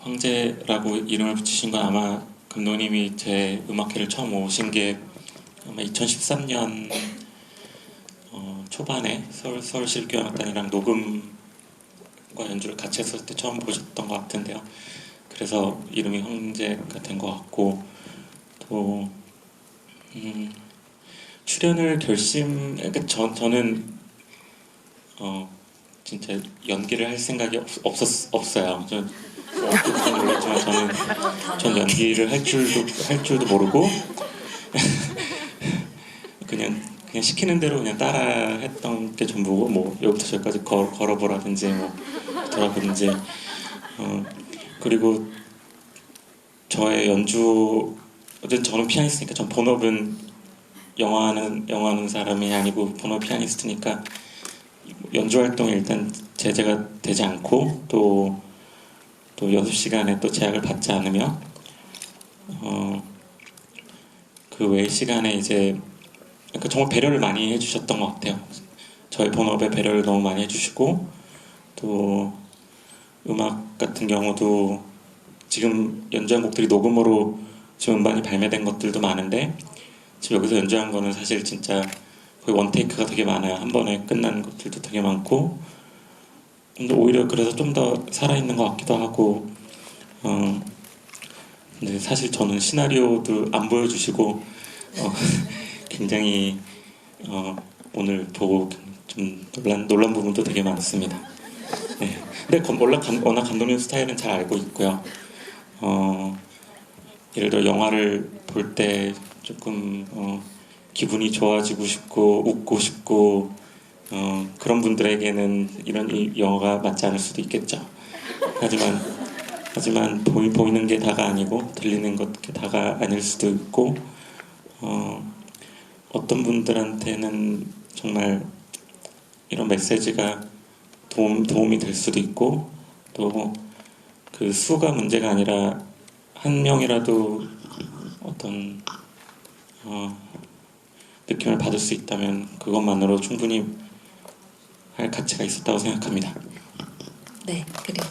황제라고 이름을 붙이신 건 아마 감독님이 제 음악회를 처음 오신 게 아마 2013년 어, 초반에 서울 서울 실기음악단이랑 녹음과 연주를 같이 했을 때 처음 보셨던 것 같은데요. 그래서 이름이 황제가 된 것 같고 또 음, 출연을 결심 그러니까 저, 저는 어 진짜 연기를 할 생각이 없, 없었 없어요. 저 모르겠지만 저는 전 연기를 할 줄도 할 줄도 모르고 그냥 그냥 시키는 대로 그냥 따라 했던 게 전부고 뭐 여기부터 저기까지 걸, 걸어보라든지 뭐 돌아보든지. 어 그리고 저의 연주 어쨌든 저는 피아니스트니까 전 본업은 영화하는 영화하는 사람이 아니고 본업 피아니스트니까 연주 활동에 일단 제재가 되지 않고 또 또 연습 시간에 또 제약을 받지 않으며 어, 그외 시간에 이제 그러니까 정말 배려를 많이 해주셨던 것 같아요. 저희 본업에 배려를 너무 많이 해주시고 또 음악 같은 경우도 지금 연주한 곡들이 녹음으로 지금 음반이 발매된 것들도 많은데 지금 여기서 연주한 거는 사실 진짜 거의 원테이크가 되게 많아요. 한 번에 끝난 것들도 되게 많고 근데 오히려 그래서 좀 더 살아있는 것 같기도 하고 어 근데 사실 저는 시나리오도 안 보여주시고 어, 굉장히 어, 오늘 보고 좀 놀란 놀란 부분도 되게 많습니다. 네. 근데 건- 워낙, 감, 워낙 감독님 스타일은 잘 알고 있고요. 어, 예를 들어 영화를 볼 때 조금 어, 기분이 좋아지고 싶고 웃고 싶고 어, 그런 분들에게는 이런 이 영화가 맞지 않을 수도 있겠죠. 하지만 하지만 보이, 보이는 게 다가 아니고 들리는 것게 다가 아닐 수도 있고 어, 어떤 분들한테는 정말 이런 메시지가 도움, 도움이 될 수도 있고 또 그 수가 문제가 아니라 한 명이라도 어떤 어, 느낌을 받을 수 있다면 그것만으로 충분히 할 가치가 있었다고 생각합니다. 네, 그리고